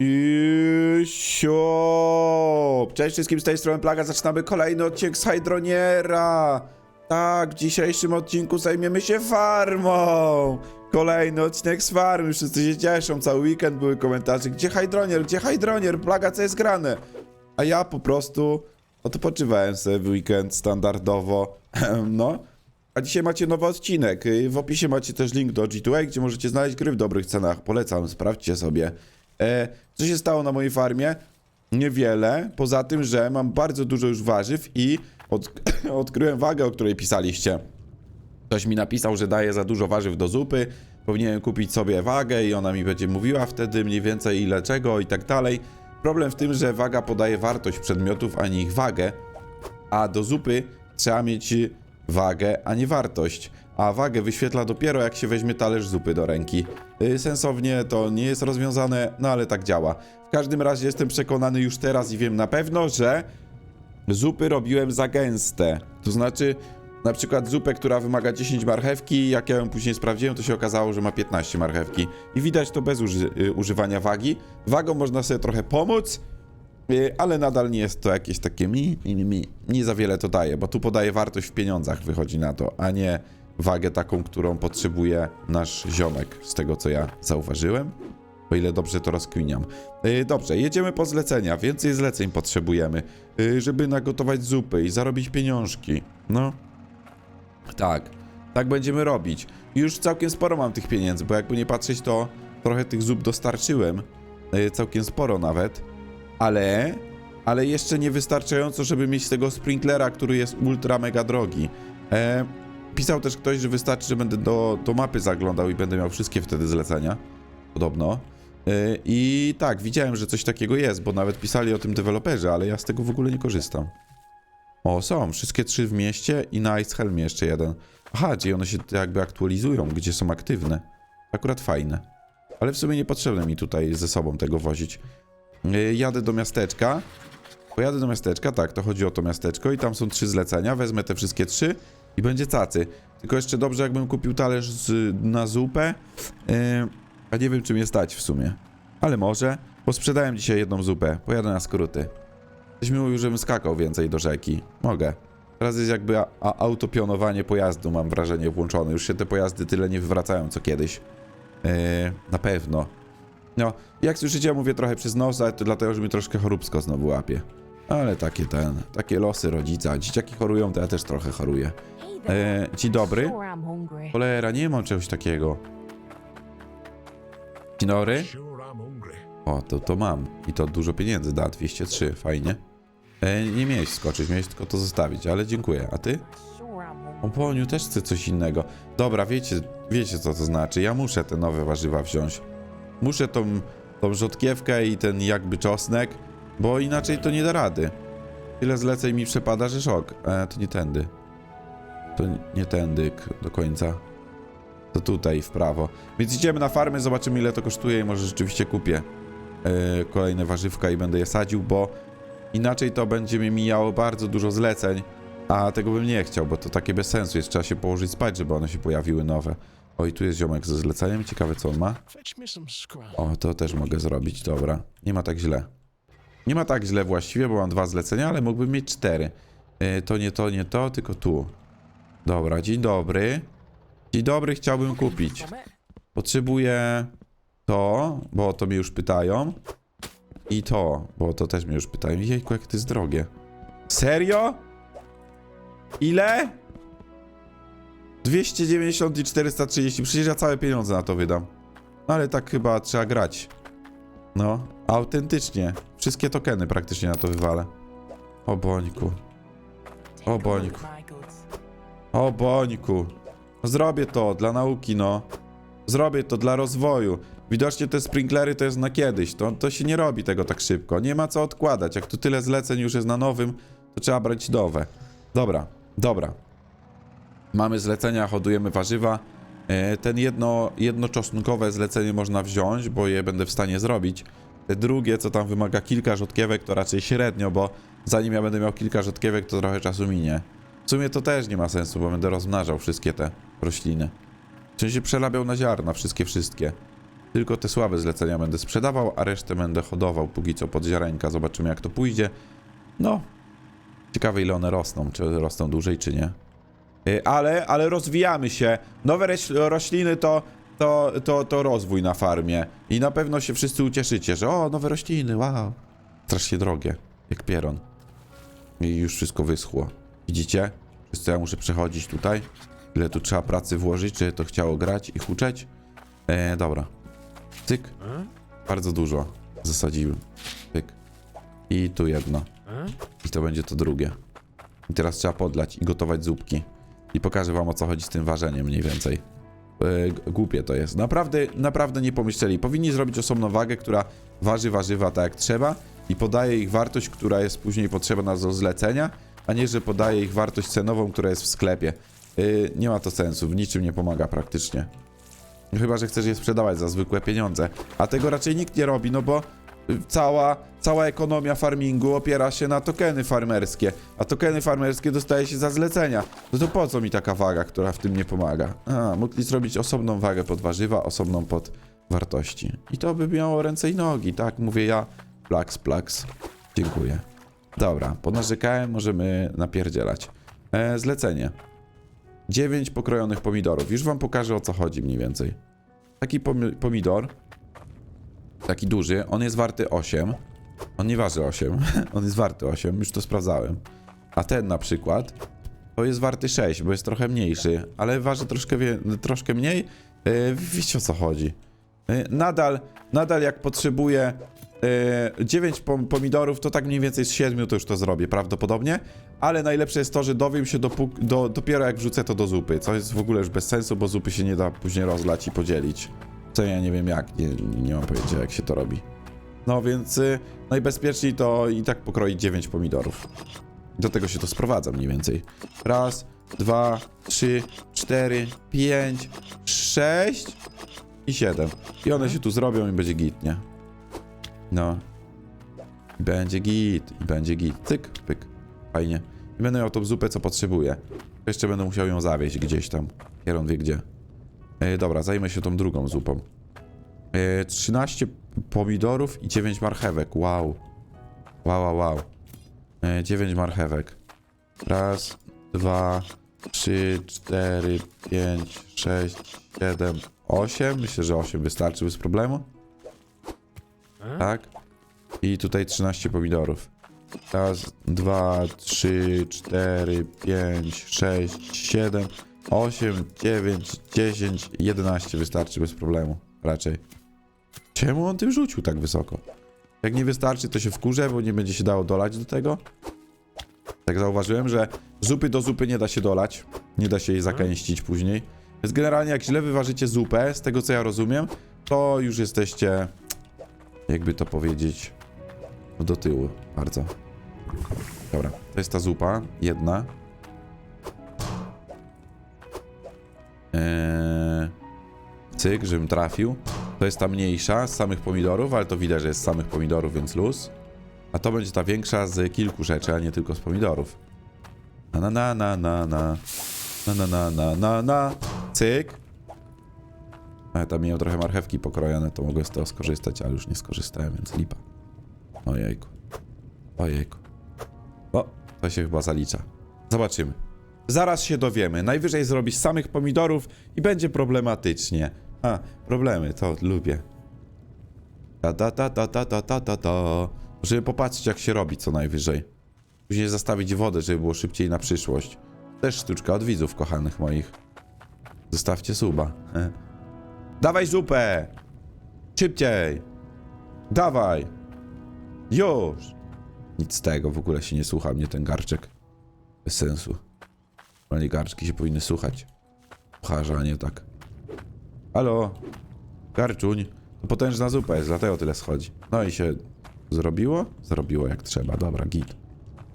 I siop! Cześć wszystkim z tej strony Plaga, zaczynamy kolejny odcinek z Hydroniera! Tak, w dzisiejszym odcinku zajmiemy się farmą! Kolejny odcinek z farmy, wszyscy się cieszą, cały weekend były komentarze, gdzie Hydronier, gdzie Hydronier, Plaga, co jest grane? A ja po prostu odpoczywałem sobie w weekend standardowo, no. A dzisiaj macie nowy odcinek. W opisie macie też link do G2A, gdzie możecie znaleźć gry w dobrych cenach. Polecam, sprawdźcie sobie. E, co się stało na mojej farmie? Niewiele, poza tym, że mam bardzo dużo już warzyw i od, odkryłem wagę, o której pisaliście. Ktoś mi napisał, że daje za dużo warzyw do zupy, powinienem kupić sobie wagę i ona mi będzie mówiła wtedy mniej więcej ile czego i tak dalej. Problem w tym, że waga podaje wartość przedmiotów, a nie ich wagę, a do zupy trzeba mieć wagę, a nie wartość. A wagę wyświetla dopiero jak się weźmie talerz zupy do ręki. Yy, Sensownie to nie jest rozwiązane, no ale tak działa. W każdym razie jestem przekonany już teraz i wiem na pewno, że zupy robiłem za gęste. To znaczy, na przykład zupę, która wymaga 10 marchewki, jak ja ją później sprawdziłem, to się okazało, że ma 15 marchewki. I widać to bez uży y, używania wagi. Wagą można sobie trochę pomóc, y, ale nadal nie jest to jakieś takie mi, mi, mi. Nie za wiele to daje, bo tu podaje wartość w pieniądzach, wychodzi na to, a nie wagę taką, którą potrzebuje nasz ziomek, z tego co ja zauważyłem. O ile dobrze to rozkminiam. Yy, dobrze, jedziemy po zlecenia. Więcej zleceń potrzebujemy, yy, żeby nagotować zupy i zarobić pieniążki. No. Tak. Tak będziemy robić. Już całkiem sporo mam tych pieniędzy, bo jakby nie patrzeć, to trochę tych zup dostarczyłem. Yy, całkiem sporo nawet. Ale. Ale jeszcze nie wystarczająco, żeby mieć tego sprinklera, który jest ultra mega drogi. E, pisał też ktoś, że wystarczy, że będę do, do mapy zaglądał i będę miał wszystkie wtedy zlecenia. Podobno. Yy, I tak, widziałem, że coś takiego jest, bo nawet pisali o tym deweloperzy, ale ja z tego w ogóle nie korzystam. O, są, wszystkie trzy w mieście i na Ice Helmie jeszcze jeden. Aha, czyli one się jakby aktualizują, gdzie są aktywne. Akurat fajne. Ale w sumie niepotrzebne mi tutaj ze sobą tego wozić. Yy, jadę do miasteczka. Pojadę do miasteczka, tak, to chodzi o to miasteczko i tam są trzy zlecenia, wezmę te wszystkie trzy i będzie cacy. Tylko jeszcze dobrze, jakbym kupił talerz z, na zupę. Yy, a nie wiem, czy mnie stać w sumie. Ale może. Bo sprzedałem dzisiaj jedną zupę. Pojadę na skróty. Ktoś mi mówił, żebym skakał więcej do rzeki. Mogę. Teraz jest jakby a, a, autopionowanie pojazdu, mam wrażenie, włączone. Już się te pojazdy tyle nie wywracają, co kiedyś. Yy, na pewno. No, jak słyszycie, ja mówię trochę przez nos, ale to dlatego, że mi troszkę choróbsko znowu łapie. Ale takie ten, takie losy rodzica. Dzieciaki chorują, to ja też trochę choruję. E, dzień dobry. Cholera, nie mam czegoś takiego. Dzień dobry. O, to, to mam. I to dużo pieniędzy da, 203, fajnie. E, nie miałeś skoczyć, miałeś tylko to zostawić, ale dziękuję. A ty? Sure, I'm hungry. O, Poniu też chce coś innego. Dobra, wiecie, wiecie co to znaczy. Ja muszę te nowe warzywa wziąć. Muszę tą, tą rzodkiewkę i ten jakby czosnek, bo inaczej to nie da rady. Tyle zleceń mi przepada, że szok. E, to nie tędy. To nie- tędy do końca. To tutaj, w prawo. Więc idziemy na farmę, zobaczymy ile to kosztuje i może rzeczywiście kupię e, kolejne warzywka i będę je sadził, bo inaczej to będzie mi mijało bardzo dużo zleceń, a tego bym nie chciał, bo to takie bez sensu jest. Trzeba się położyć spać, żeby one się pojawiły nowe. Oj, tu jest ziomek ze zleceniem, ciekawe co on ma. O, to też mogę zrobić, dobra. Nie ma tak źle. Nie ma tak źle właściwie, bo mam dwa zlecenia, ale mógłbym mieć cztery. E, to nie to, nie to, tylko tu. Dobra, dzień dobry. Dzień dobry, chciałbym kupić. Potrzebuję to, bo o to mnie już pytają. I to, bo to też mnie już pytają. Jejku, jak to jest drogie. Serio? Ile? 290 i 430. Przecież ja całe pieniądze na to wydam. No ale tak chyba trzeba grać. No, autentycznie. Wszystkie tokeny praktycznie na to wywalę. O bońku. O bońku. O bońku. Zrobię to dla nauki, no. Zrobię to dla rozwoju. Widocznie te sprinklery to jest na kiedyś. To, to się nie robi tego tak szybko. Nie ma co odkładać. Jak tu tyle zleceń już jest na nowym, to trzeba brać nowe. Dobra, dobra. Mamy zlecenia, hodujemy warzywa. E, Ten jedno, jednoczosnkowe zlecenie można wziąć, bo je będę w stanie zrobić. Te drugie, co tam wymaga kilka rzodkiewek, to raczej średnio, bo zanim ja będę miał kilka rzodkiewek, to trochę czasu minie. W sumie to też nie ma sensu, bo będę rozmnażał wszystkie te rośliny. W sensie przelabiał na ziarna, wszystkie, wszystkie. Tylko te słabe zlecenia będę sprzedawał, a resztę będę hodował póki co pod ziarenka. Zobaczymy jak to pójdzie. No, ciekawe ile one rosną. Czy rosną dłużej, czy nie. Y, Ale, ale rozwijamy się. Nowe roś- rośliny to, to, to, to rozwój na farmie. I na pewno się wszyscy ucieszycie, że o, nowe rośliny, wow. Strasznie drogie, jak pieron. I już wszystko wyschło. Widzicie? Przez co ja muszę przechodzić tutaj? Ile tu trzeba pracy włożyć, żeby to chciało grać i huczeć? E, dobra. Cyk. Bardzo dużo zasadziłem. Cyk. I tu jedno. I to będzie to drugie. I teraz trzeba podlać i gotować zupki. I pokażę wam o co chodzi z tym ważeniem mniej więcej. E, głupie to jest. Naprawdę, naprawdę nie pomyśleli. Powinni zrobić osobną wagę, która waży warzywa tak jak trzeba i podaje ich wartość, która jest później potrzebna do zlecenia, a nie, że podaje ich wartość cenową, która jest w sklepie. Yy, nie ma to sensu, w niczym nie pomaga praktycznie. Chyba, że chcesz je sprzedawać za zwykłe pieniądze. A tego raczej nikt nie robi, no bo y, cała, cała ekonomia farmingu opiera się na tokeny farmerskie, a tokeny farmerskie dostaje się za zlecenia. No to po co mi taka waga, która w tym nie pomaga? A, mogli zrobić osobną wagę pod warzywa, osobną pod wartości. I to by miało ręce i nogi, tak? Mówię ja, plaks, plaks. Dziękuję. Dobra, ponarzekałem, możemy napierdzielać. E, zlecenie. 9 pokrojonych pomidorów. Już wam pokażę o co chodzi mniej więcej. Taki pomi- pomidor, taki duży, on jest warty 8. On nie waży 8, on jest warty 8, już to sprawdzałem. A ten na przykład, to jest warty 6, bo jest trochę mniejszy, ale waży troszkę, troszkę mniej. Yy, wiecie o co chodzi. Yy, nadal, nadal jak potrzebuję yy, 9 pom- pomidorów, to tak mniej więcej z 7 to już to zrobię prawdopodobnie. Ale najlepsze jest to, że dowiem się do, dopiero jak wrzucę to do zupy, co jest w ogóle już bez sensu, bo zupy się nie da później rozlać i podzielić. Co ja nie wiem jak, nie, nie mam pojęcia jak się to robi. No więc y, najbezpieczniej to i tak pokroić 9 pomidorów. Do tego się to sprowadza mniej więcej. Raz, dwa, trzy, cztery, pięć, sześć i siedem. I one się tu zrobią i będzie git, nie? No. I będzie git, i będzie git. Cyk, pyk. Fajnie. I będę miał tą zupę, co potrzebuję. Jeszcze będę musiał ją zawieźć gdzieś tam. Kieron wie gdzie. E, dobra, zajmę się tą drugą zupą. E, 13 pomidorów i 9 marchewek. Wow. Wow, wow, wow. E, 9 marchewek. Raz, dwa, trzy, cztery, pięć, sześć, siedem, osiem. Myślę, że 8 wystarczy bez problemu. Tak. I tutaj 13 pomidorów. Raz, dwa, trzy, cztery, pięć, sześć, siedem, osiem, dziewięć, dziesięć, jedenaście wystarczy bez problemu. Raczej. Czemu on tym rzucił tak wysoko? Jak nie wystarczy, to się wkurzę, bo nie będzie się dało dolać do tego. Tak zauważyłem, że zupy do zupy nie da się dolać. Nie da się jej zakęścić później. Więc generalnie jak źle wyważycie zupę, z tego co ja rozumiem, to już jesteście, jakby to powiedzieć, do tyłu bardzo. Dobra, to jest ta zupa, jedna. Eee, cyk, żebym trafił. To jest ta mniejsza z samych pomidorów, ale to widać, że jest z samych pomidorów, więc luz. A to będzie ta większa z kilku rzeczy, a nie tylko z pomidorów. Na na na na na na na na na na na cyk. Tam miałem trochę marchewki pokrojone, to mogłem z tego skorzystać, ale już nie skorzystałem, więc lipa. Ojejku. Ojejku. O, to się chyba zalicza. Zobaczymy. Zaraz się dowiemy. Najwyżej zrobić samych pomidorów i będzie problematycznie. A, problemy, to lubię. Ta ta ta ta ta ta ta ta ta. Żeby popatrzeć jak się robi co najwyżej. Później zastawić wodę, żeby było szybciej na przyszłość. Też sztuczka od widzów kochanych moich. Zostawcie suba. Dawaj zupę! Szybciej! Dawaj! Już! Nic z tego, w ogóle się nie słucha mnie ten garczek. Bez sensu. Ale garczki się powinny słuchać. Pucharza, a nie tak. Halo? Garczuń. To potężna zupa jest, dlatego tyle schodzi. No i się zrobiło? Zrobiło jak trzeba, dobra, git.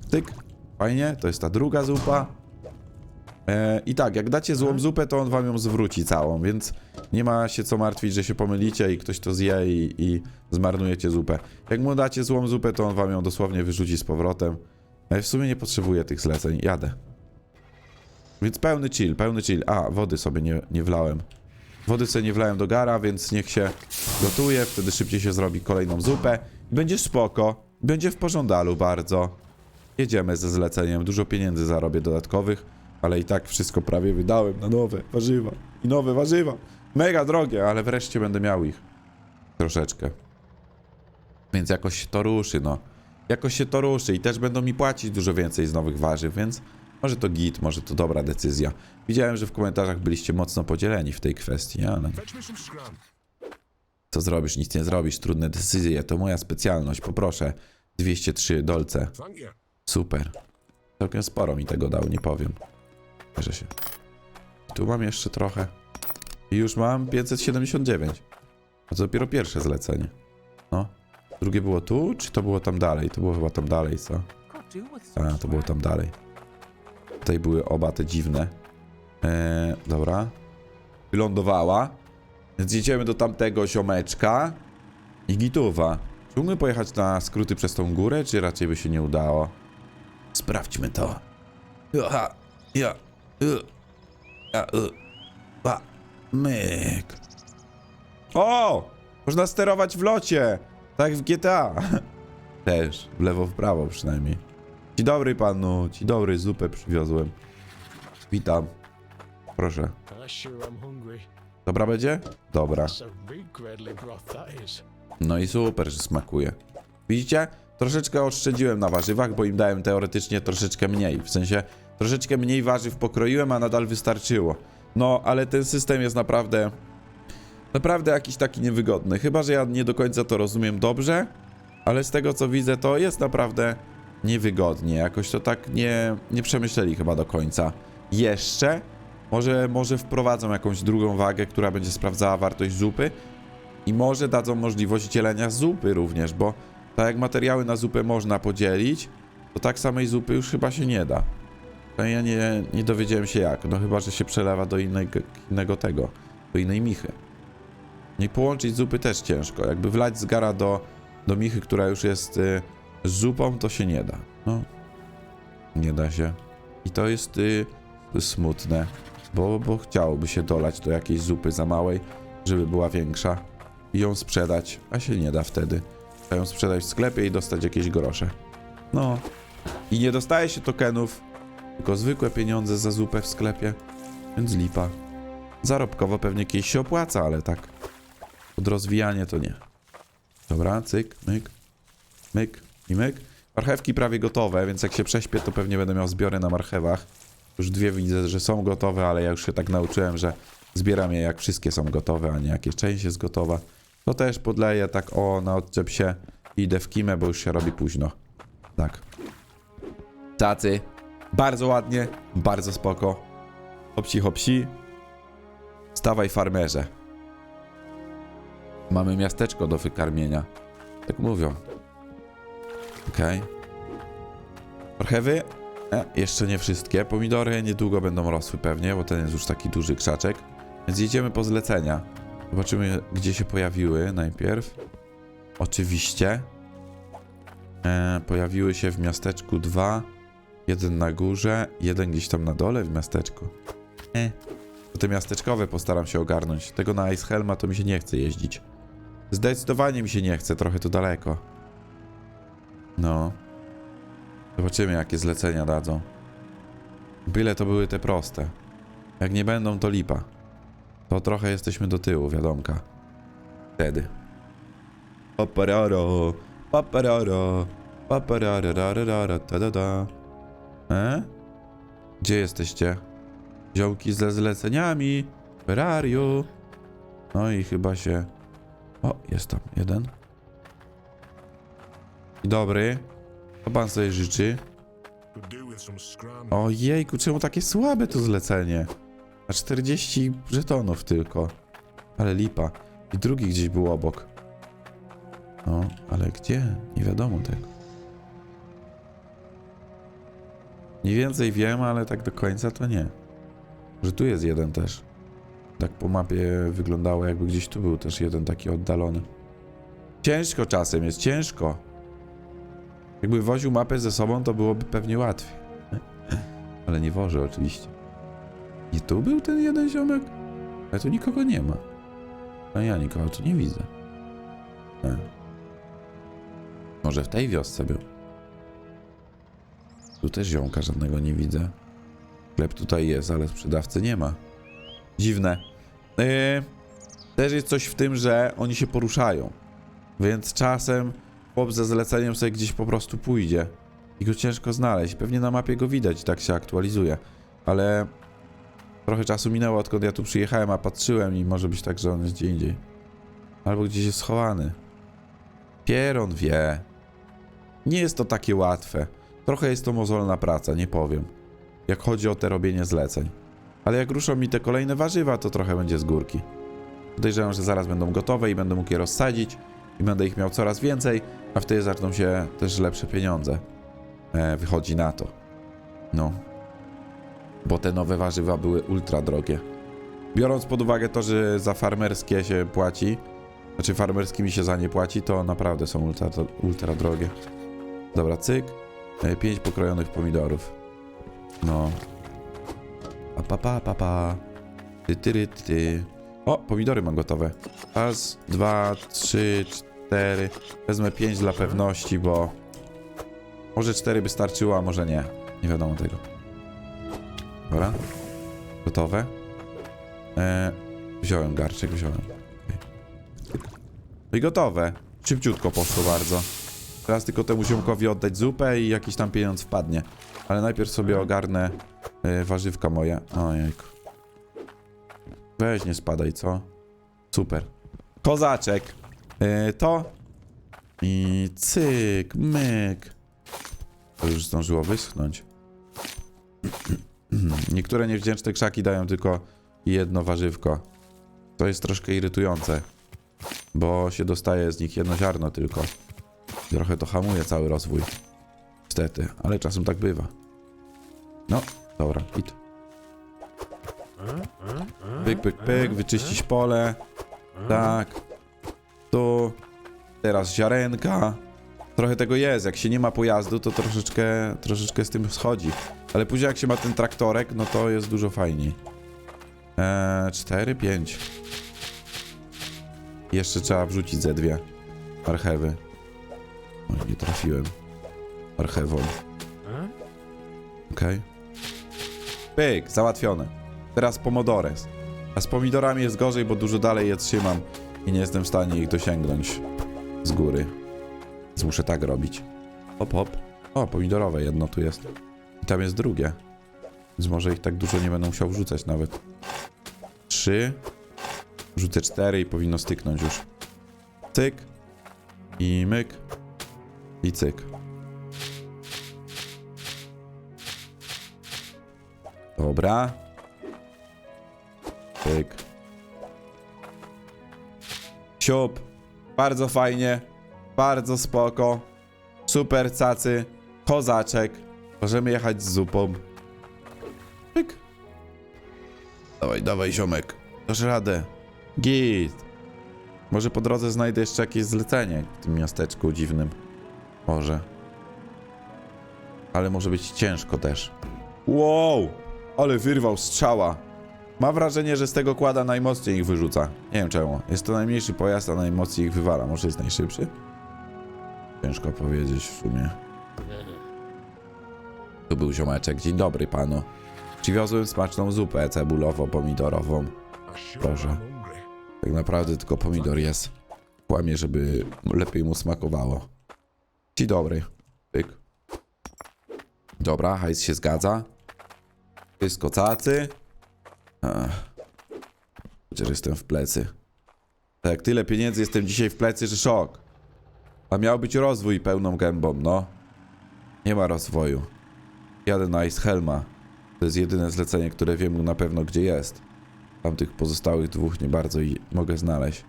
Tyk. Fajnie, to jest ta druga zupa. E, I tak, jak dacie złą zupę, to on wam ją zwróci całą, więc nie ma się co martwić, że się pomylicie i ktoś to zje i, i zmarnujecie zupę. Jak mu dacie złą zupę, to on wam ją dosłownie wyrzuci z powrotem. Ale w sumie nie potrzebuję tych zleceń, jadę. Więc pełny chill, pełny chill. A, wody sobie nie, nie wlałem. Wody sobie nie wlałem do gara, więc niech się gotuje, wtedy szybciej się zrobi kolejną zupę. Będzie spoko, będzie w pożądalu bardzo. Jedziemy ze zleceniem, dużo pieniędzy zarobię dodatkowych, ale i tak wszystko prawie wydałem na nowe warzywa. I nowe warzywa. Mega drogie, ale wreszcie będę miał ich. Troszeczkę. Więc jakoś się to ruszy, no. Jakoś się to ruszy i też będą mi płacić dużo więcej z nowych warzyw, więc może to git, może to dobra decyzja. Widziałem, że w komentarzach byliście mocno podzieleni w tej kwestii, ale co zrobisz, nic nie zrobisz, trudne decyzje, to moja specjalność, poproszę. 203 dolce, super. Całkiem sporo mi tego dał, nie powiem. Bierze się. Tu mam jeszcze trochę. I już mam 579. A to dopiero pierwsze zlecenie. No. Drugie było tu, czy to było tam dalej? To było chyba tam dalej, co? A, to było tam dalej. Tutaj były oba te dziwne. Eee, dobra. Wylądowała. Więc jedziemy do tamtego ziomeczka. I gituwa. Czy mógłbym pojechać na skróty przez tą górę, czy raczej by się nie udało? Sprawdźmy to. Ja, ja, y, ja, y, ba, myk. O! Można sterować w locie! Tak jak w GTA. Też, w lewo, w prawo przynajmniej. Ci dobry panu, ci dobry, zupę przywiozłem. Witam. Proszę. Dobra będzie? Dobra. A. No i super, że smakuje. Widzicie? Troszeczkę oszczędziłem na warzywach, bo im dałem teoretycznie troszeczkę mniej. W sensie troszeczkę mniej warzyw pokroiłem, a nadal wystarczyło. No, ale ten system jest naprawdę naprawdę jakiś taki niewygodny. Chyba, że ja nie do końca to rozumiem dobrze, ale z tego co widzę, to jest naprawdę niewygodnie. Jakoś to tak nie, nie przemyśleli chyba do końca. Jeszcze może, może wprowadzą jakąś drugą wagę, która będzie sprawdzała wartość zupy, i może dadzą możliwość dzielenia zupy również, bo tak jak materiały na zupę można podzielić, to tak samej zupy już chyba się nie da. No ja nie, nie dowiedziałem się jak, no chyba, że się przelewa do innego, innego tego, do innej michy. Nie połączyć zupy też ciężko, jakby wlać z gara do, do michy, która już jest y, zupą, to się nie da. No, nie da się. I to jest y, smutne, bo, bo chciałoby się dolać do jakiejś zupy za małej, żeby była większa i ją sprzedać, a się nie da wtedy. Trzeba ją sprzedać w sklepie i dostać jakieś grosze. No. I nie dostaje się tokenów, tylko zwykłe pieniądze za zupę w sklepie, więc lipa. Zarobkowo pewnie kiedyś się opłaca, ale tak pod rozwijanie to nie. Dobra, cyk, myk, myk i myk. Marchewki prawie gotowe, więc jak się prześpię, to pewnie będę miał zbiory na marchewach. Już dwie widzę, że są gotowe, ale ja już się tak nauczyłem, że zbieram je jak wszystkie są gotowe, a nie jakie część jest gotowa. To też podleję tak o na odczep się i idę w kimę, bo już się robi późno. Tak. Tacy. Bardzo ładnie, bardzo spoko. Hopsi hopsi. Stawaj farmerze. Mamy miasteczko do wykarmienia. Tak mówią. Okej. Marchewy? E, jeszcze nie wszystkie. Pomidory niedługo będą rosły pewnie, bo ten jest już taki duży krzaczek. Więc jedziemy po zlecenia. Zobaczymy, gdzie się pojawiły najpierw. Oczywiście. E, pojawiły się w miasteczku dwa. Jeden na górze, jeden gdzieś tam na dole w miasteczku. E. To te miasteczkowe postaram się ogarnąć. Tego na Ice Helma to mi się nie chce jeździć. Zdecydowanie mi się nie chce, trochę to daleko. No. Zobaczymy, jakie zlecenia dadzą. Byle to były te proste. Jak nie będą, to lipa. To trochę jesteśmy do tyłu, wiadomka. Wtedy. Papararo, papararo, papararararara, ta da da. E? Gdzie jesteście? Ziołki ze zleceniami. Ferrariu. No i chyba się... O, jest tam jeden. Dobry. Co pan sobie życzy? Ojejku, czemu takie słabe to zlecenie? A 40 żetonów tylko. Ale lipa. I drugi gdzieś był obok. No, ale gdzie? Nie wiadomo tego. Mniej więcej wiem, ale tak do końca to nie. Że tu jest jeden też. Tak po mapie wyglądało, jakby gdzieś tu był też jeden taki oddalony. Ciężko czasem jest, ciężko. Jakby woził mapę ze sobą, to byłoby pewnie łatwiej. Ale nie wożę oczywiście. I tu był ten jeden ziomek? Ale tu nikogo nie ma. A ja nikogo tu nie widzę. E. Może w tej wiosce był. Tu też ziomka żadnego nie widzę. Chleb tutaj jest, ale sprzedawcy nie ma. Dziwne. Yy, też jest coś w tym, że oni się poruszają. Więc czasem chłop ze zleceniem sobie gdzieś po prostu pójdzie. I go ciężko znaleźć. Pewnie na mapie go widać, tak się aktualizuje. Ale trochę czasu minęło, odkąd ja tu przyjechałem, a patrzyłem i może być tak, że on jest gdzie indziej. Albo gdzieś jest schowany. Pieron wie. Nie jest to takie łatwe. Trochę jest to mozolna praca, nie powiem. Jak chodzi o te robienie zleceń. Ale jak ruszą mi te kolejne warzywa, to trochę będzie z górki. Podejrzewam, że zaraz będą gotowe i będę mógł je rozsadzić i będę ich miał coraz więcej, a wtedy zaczną się też lepsze pieniądze. E, wychodzi na to. No. Bo te nowe warzywa były ultra drogie. Biorąc pod uwagę to, że za farmerskie się płaci, znaczy farmerskimi się za nie płaci, to naprawdę są ultra, ultra drogie. Dobra, cyk. E, Pięć pokrojonych pomidorów. No. Pa, pa, pa, pa, pa. Ty, ty, ty. O, pomidory mam gotowe. Raz, dwa, trzy, cztery. Wezmę pięć dla pewności, bo... Może cztery by starczyło, a może nie. Nie wiadomo tego. Dobra. Gotowe. E, wziąłem garczek, wziąłem. No i gotowe. Szybciutko poszło bardzo. Teraz tylko temu ziomkowi oddać zupę i jakiś tam pieniądz wpadnie. Ale najpierw sobie ogarnę e, warzywka moje. Ojejku. Weź, nie spadaj, co? Super. Kozaczek. E, to. I cyk, myk. To już zdążyło wyschnąć. Niektóre niewdzięczne krzaki dają tylko jedno warzywko. To jest troszkę irytujące. Bo się dostaje z nich jedno ziarno tylko. Trochę to hamuje cały rozwój. Niestety, ale czasem tak bywa. No, dobra, hit. Pyk, pyk, pyk, wyczyścić pole. Tak. Tu. Teraz ziarenka. Trochę tego jest. Jak się nie ma pojazdu, to troszeczkę, troszeczkę z tym schodzi. Ale później jak się ma ten traktorek, no to jest dużo fajniej. Eee, 4, 5. Jeszcze trzeba wrzucić ze dwie marchewy. O, nie trafiłem. Marchewą. Okej. Pyk, załatwione. Teraz pomodores. A z pomidorami jest gorzej, bo dużo dalej je trzymam i nie jestem w stanie ich dosięgnąć z góry. Więc muszę tak robić. Hop, hop. O, pomidorowe jedno tu jest. I tam jest drugie. Więc może ich tak dużo nie będę musiał wrzucać nawet. Trzy. Rzucę cztery i powinno styknąć już. Cyk. I myk. I cyk. Dobra. Pyk. Siup. Bardzo fajnie. Bardzo spoko. Super cacy. Kozaczek. Możemy jechać z zupą. Pyk. Dawaj, dawaj, ziomek. Dasz radę. Git. Może po drodze znajdę jeszcze jakieś zlecenie w tym miasteczku dziwnym. Może. Ale może być ciężko też. Wow! Ale wyrwał strzała. Mam wrażenie, że z tego kłada najmocniej ich wyrzuca. Nie wiem czemu. Jest to najmniejszy pojazd, a najmocniej ich wywala. Może jest najszybszy? Ciężko powiedzieć w sumie. Tu był ziomeczek. Dzień dobry panu. Przywiozłem smaczną zupę cebulowo-pomidorową. Proszę. Tak naprawdę tylko pomidor jest. Kłamie, żeby lepiej mu smakowało. Dzień dobry. Pyk. Dobra, hajs się zgadza. Wszystko cacy. Chociaż jestem w plecy. Tak tyle pieniędzy jestem dzisiaj w plecy, że szok. A miał być rozwój pełną gębą, no. Nie ma rozwoju. Jadę na Ice Helma. To jest jedyne zlecenie, które wiem na pewno gdzie jest. Tamtych pozostałych dwóch nie bardzo i mogę znaleźć.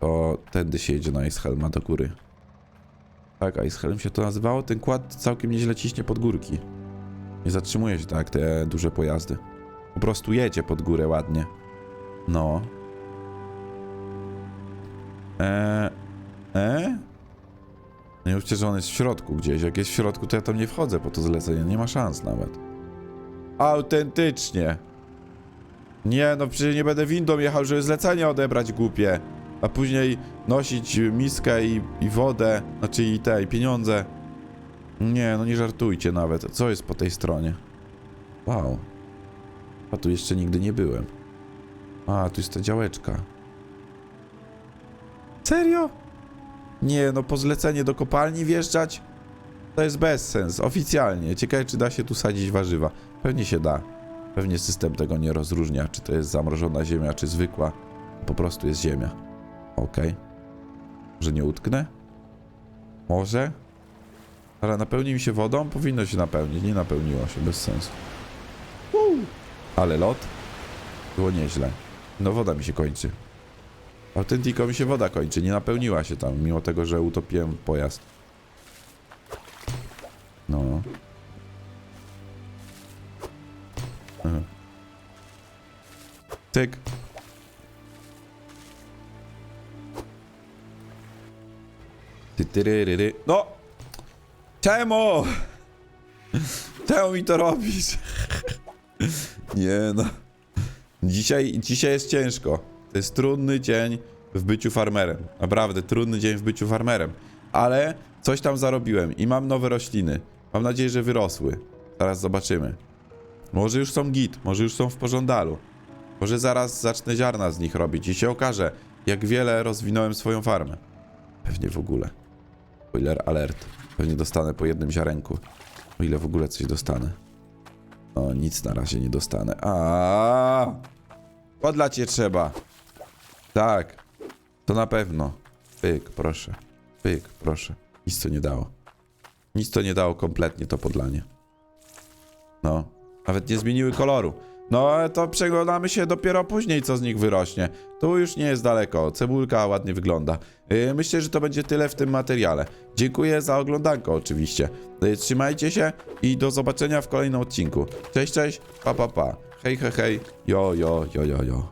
To tędy się jedzie na Icehelma do góry. Tak, Icehelm się to nazywało. Ten kład całkiem nieźle ciśnie pod górki. Nie zatrzymuje się tak te duże pojazdy. Po prostu jedzie pod górę ładnie. No. Eee. Eee? Nie mówcie, że on jest w środku gdzieś. Jak jest w środku, to ja tam nie wchodzę po to zlecenie. Nie ma szans nawet. Autentycznie. Nie, no przecież nie będę windą jechał, żeby zlecenie odebrać głupie. A później nosić miskę i, i wodę, znaczy i te, i pieniądze. Nie, no nie żartujcie nawet. Co jest po tej stronie? Wow. A tu jeszcze nigdy nie byłem. A, tu jest ta działeczka. Serio? Nie, no po zlecenie do kopalni wjeżdżać? To jest bezsens, oficjalnie. Ciekawe, czy da się tu sadzić warzywa. Pewnie się da. Pewnie system tego nie rozróżnia, czy to jest zamrożona ziemia, czy zwykła. Po prostu jest ziemia. Okej. Że nie utknę? Może? Ale napełni mi się wodą? Powinno się napełnić. Nie napełniło się, bez sensu. Ale lot? Było nieźle. No woda mi się kończy. Authentico mi się woda kończy. Nie napełniła się tam, mimo tego, że utopiłem pojazd. No. Mhm. Tyk. No! Czemu? Czemu mi to robisz? Nie no. Dzisiaj, dzisiaj jest ciężko. To jest trudny dzień w byciu farmerem. Naprawdę trudny dzień w byciu farmerem. Ale coś tam zarobiłem i mam nowe rośliny. Mam nadzieję, że wyrosły. Zaraz zobaczymy. Może już są git, może już są w pożądalu. Może zaraz zacznę ziarna z nich robić i się okaże, jak wiele rozwinąłem swoją farmę. Pewnie w ogóle. Spoiler alert. Pewnie dostanę po jednym ziarenku. O ile w ogóle coś dostanę. O, nic na razie nie dostanę. A, Podlać cię trzeba. Tak. To na pewno. Pyk, proszę. Pyk, proszę. Nic to nie dało. Nic to nie dało kompletnie to podlanie. No. Nawet nie zmieniły koloru. No, to przeglądamy się dopiero później, co z nich wyrośnie. Tu już nie jest daleko. Cebulka ładnie wygląda. Yy, myślę, że to będzie tyle w tym materiale. Dziękuję za oglądanko oczywiście. Yy, trzymajcie się i do zobaczenia w kolejnym odcinku. Cześć, cześć. Pa, pa, pa. Hej, hej, hej. Jo, jo, jo, jo, jo.